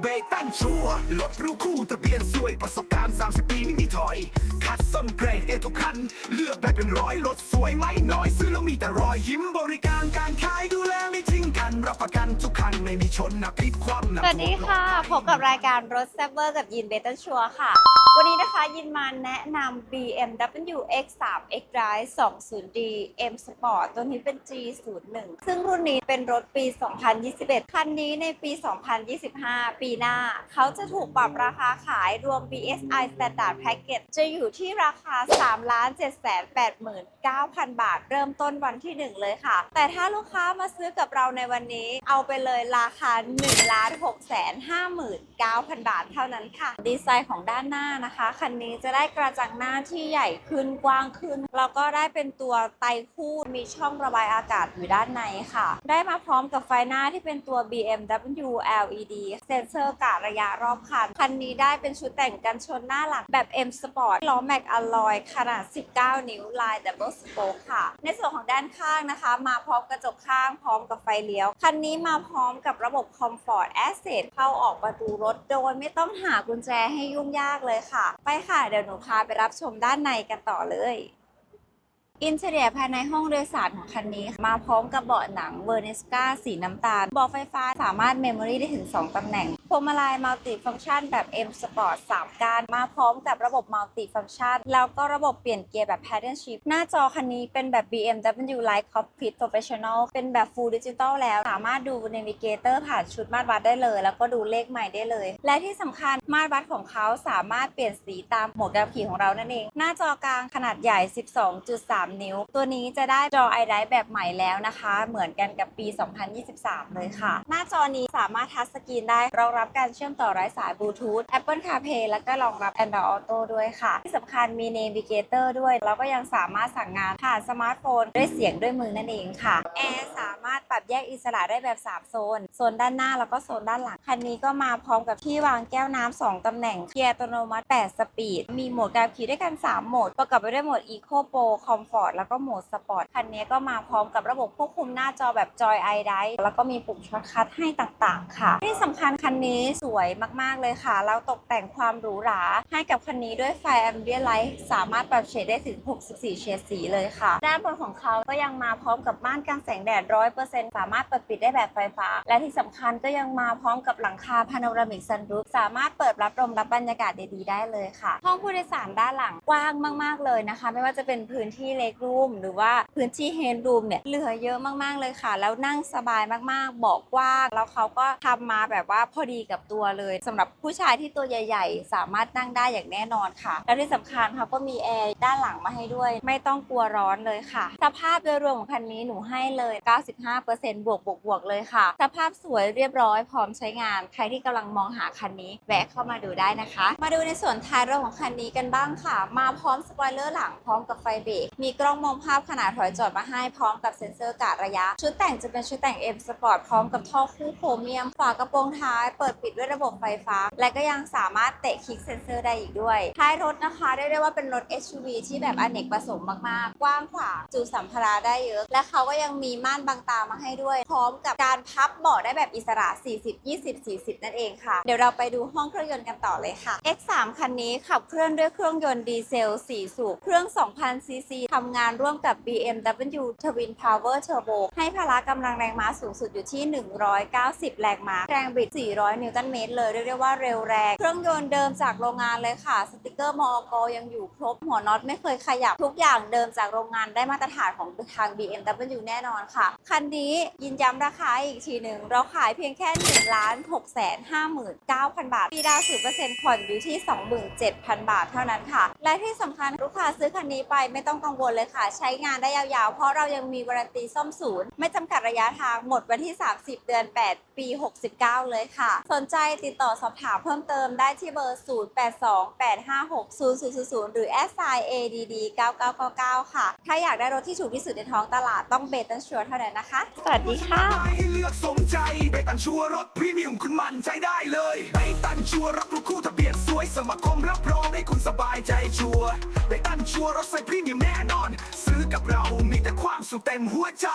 เบตันชัวร์รถรูคู่ทะเบียนสวยประสบการณ์ 30 ปีไม่มีถอย คัดส้นเกรดเอทุกคัน เลือกได้เป็นร้อยรถสวยไม่น้อย ซื้อแล้วมีแต่รอยยิ้มบริการการขายดูแล รับประกันทุกคันไม่มีชนนะพลิกคว่ำนะสวัสดีค่ะ พบกับรายการรถแซบเวอร์กับยินเบตันชัวค่ะ วันนี้นะคะยินมาแนะนำ BMW X3 X Drive 20D M Sport ตัวนี้เป็น G01 ซึ่งรุ่นนี้เป็นรถปี 2021 คันนี้ในปี 2025 ปีหน้า เขาจะถูกปรับราคาขายรวม BSI Standard Package จะอยู่ที่ราคา 3,789,000 บาท เริ่มต้นวันที่ 1 เลยค่ะ แต่ถ้าลูกค้ามาซื้อกับเราในวันนี้เอาไปเลยราคา1,659,000 บาทเท่านั้นค่ะ ดีไซน์ของด้านหน้านะคะ คันนี้จะได้กระจังหน้าที่ใหญ่ขึ้นกว้างขึ้น แล้วก็ได้เป็นตัวไตคู่มีช่องระบายอากาศอยู่ด้านในค่ะ ได้มาพร้อมกับไฟหน้าที่เป็นตัว BMW LED เซ็นเซอร์กะระยะรอบคัน คันนี้ได้เป็นชุดแต่งกันชนหน้าหลังแบบ M Sport ล้อแม็กอลลอยขนาด 19 นิ้วลาย Double Spoke ค่ะ ในส่วนของด้านข้างนะคะ มาพร้อมกระจกข้างพร้อมกับไฟเลี้ยวคันนี้มาพร้อมกับระบบ Comfort Asset เข้าออกประตูรถโดยไม่ต้องหากุญแจให้ยุ่งยากเลยค่ะ ไปค่ะ เดี๋ยวหนูพาไปรับชมด้านในกันต่อเลย อินเทเรียภายในห้องโดยสารของคันนี้ มาพร้อมกับเบาะหนังเวอร์เนสกาสีน้ำตาลเบาะไฟฟ้าสามารถเมมโมรีได้ถึง 2 ตำแหน่งพวงมาลัยมัลติฟัง c t ชันแบบ M Sport 3การมาพร้อมกับระบบมัลติฟัง c t ชันแล้วก็ระบบเปลี่ยนเกียร์แบบ Pattern Shift หน้าจอคันนี้เป็นแบบ BMW Light Cockpit Professional เป็นแบบ Full Digital แล้ว สามารถดู Navigator ผ่านชุดมาตรวัดได้เลย แล้วก็ดูเลขใหม่ได้เลย และที่สำคัญมาตรวัดของเขาสามารถเปลี่ยนสีตามโหมดการขี่ของเรานั่นเอง หน้าจอกลางขนาดใหญ่ 12.3นิ้ว ตัวนี้จะได้จอ iDrive แบบใหม่แล้วนะคะ เหมือนกันกับปี 2023 เลยค่ะ หน้าจอนี้สามารถทัชสกรีนได้ รองรับการเชื่อมต่อไร้สายบลูทูธ Apple CarPlay แล้วก็รองรับ Android Auto ด้วยค่ะ ที่สำคัญมี Navigator ด้วย แล้วก็ยังสามารถสั่งงานผ่านสมาร์ทโฟนด้วยเสียงด้วยมือนั่นเองค่ะแอร์สามารถ รับแยกอิสระได้แบบ 3 โซน โซนด้านหน้าแล้วก็โซนด้านหลัง คันนี้ก็มาพร้อมกับที่วางแก้วน้ำ2ตำแหน่งเกียร์อัตโนมัติ 8 สปีด มีโหมดการขี่ด้วยกัน 3 โหมด ประกอบไปด้วยโหมด Eco Pro Comfort แล้วก็โหมด Sport คันนี้ก็มาพร้อมกับระบบควบคุมหน้าจอแบบ Joy i d i แล้วก็มีปุ่มช็อตคัทให้ต่างๆ ค่ะ ที่สำคัญคันนี้สวยมากๆเลยค่ะแล้วตกแต่งความหรูหราให้กับคันนี้ด้วยไฟ Ambient Light สามารถปรับเฉดได้ถึง 64 เฉดสีเลยค่ะ ด้านบนของเขาก็ยังมาพร้อมกับม่านกันแสงแดด100%สามารถเปิดปิดได้แบบไฟฟ้า และที่สำคัญก็ยังมาพร้อมกับหลังคาพาโนรามิกซันรูฟสามารถเปิดรับลมรับบรรยากาศดีๆได้เลยค่ะ ห้องผู้โดยสารด้านหลังกว้างมากๆเลยนะคะ ไม่ว่าจะเป็นพื้นที่เล็กรูมหรือว่าพื้นที่เฮดรูมเนี่ยเหลือเยอะมากๆเลยค่ะ แล้วนั่งสบายมากๆเบาะกว้าง แล้วเขาก็ทำมาแบบว่าพอดีกับตัวเลยสำหรับผู้ชายที่ตัวใหญ่ ๆ สามารถนั่งได้อย่างแน่นอนค่ะ แล้วที่สำคัญเขาก็มีแอร์ด้านหลังมาให้ด้วย ไม่ต้องกลัวร้อนเลยค่ะ สภาพโดยรวมของคันนี้หนูให้เลย 95%บวกบวกบวกเลยค่ะ สภาพสวยเรียบร้อยพร้อมใช้งาน ใครที่กำลังมองหาคันนี้แวะเข้ามาดูได้นะคะ มาดูในส่วนท้ายรถของคันนี้กันบ้างค่ะ มาพร้อมสปอยเลอร์หลังพร้อมกับไฟเบรกมีกล้องมองภาพขนาดถอยจอดมาให้พร้อมกับเซ็นเซอร์กะระยะ ชุดแต่งจะเป็นชุดแต่ง M Sport พร้อมกับท่อคู่โครเมียม ฝากระโปรงท้าย เปิดปิดด้วยระบบไฟฟ้า และก็ยังสามารถเตะคลิกเซ็นเซอร์ได้อีกด้วย ท้ายรถนะคะได้เรียกว่าเป็นรถ SUV ที่แบบอเนกประสงค์มากๆ กว้างขวางจุสัมภาระได้เยอะ และเขาก็ยังมีม่านบังตามาให้ด้วย พร้อมกับการพับเบาะได้แบบอิสระ 40 20 40 นั่นเองค่ะ เดี๋ยวเราไปดูห้องเครื่องยนต์กันต่อเลยค่ะ X3 คันนี้ขับเคลื่อนด้วยเครื่องยนต์ดีเซล 4 สูบ เครื่อง 2,000 ซีซีทำงานร่วมกับ BMW Twin Power Turbo ให้พละกำลังแรงม้าสูงสุดอยู่ที่ 190 แรงม้า แรงบิด 400 นิวตันเมตรเลยเรียกได้ว่าเร็วแรง เครื่องยนต์เดิมจากโรงงานเลยค่ะ สติกเกอร์มอกยังอยู่ครบ หัวน็อตไม่เคยขยับ ทุกอย่างเดิมจากโรงงานได้มาตรฐานของทาง BMW แน่นอนค่ะ คันนี้ยินย้ำราคาอีกทีหนึ่ง เราขายเพียงแค่1ล้าน6แสน59,000 บาทปีดาว0%ผ่อนอยู่ที่ 27,000 บาทเท่านั้นค่ะ และที่สำคัญลูกค้าซื้อคันนี้ไปไม่ต้องกังวลเลยค่ะ ใช้งานได้ยาวๆ เพราะเรายังมีวารันตีซ่อมศูนย์ ไม่จำกัดระยะทางหมดวันที่ 30 เดือน 8 ปี 69 เลยค่ะ สนใจติดต่อสอบถามเพิ่มเติมได้ที่เบอร์ 0828560000 หรือ s i add 9999 ค่ะ ถ้าอยากได้รถที่ถูกที่สุดในท้องตลาดต้องเบตันชัวร์เท่านั้นนะคะสวัสดีค่ะให้เลือกสมใจเบตันชัวร์รถพรีเมียมคุณมั่นใจได้เลยเบตันชัวร์รับรู้คู่ทะเบียนสวยสมัครคมรับรองให้คุณสบายใจชัวร์เบตันชัวร์รถใส่พรีเมียมแน่นอน ซื้อกับเรามีแต่ความสุขเต็มหัวใจ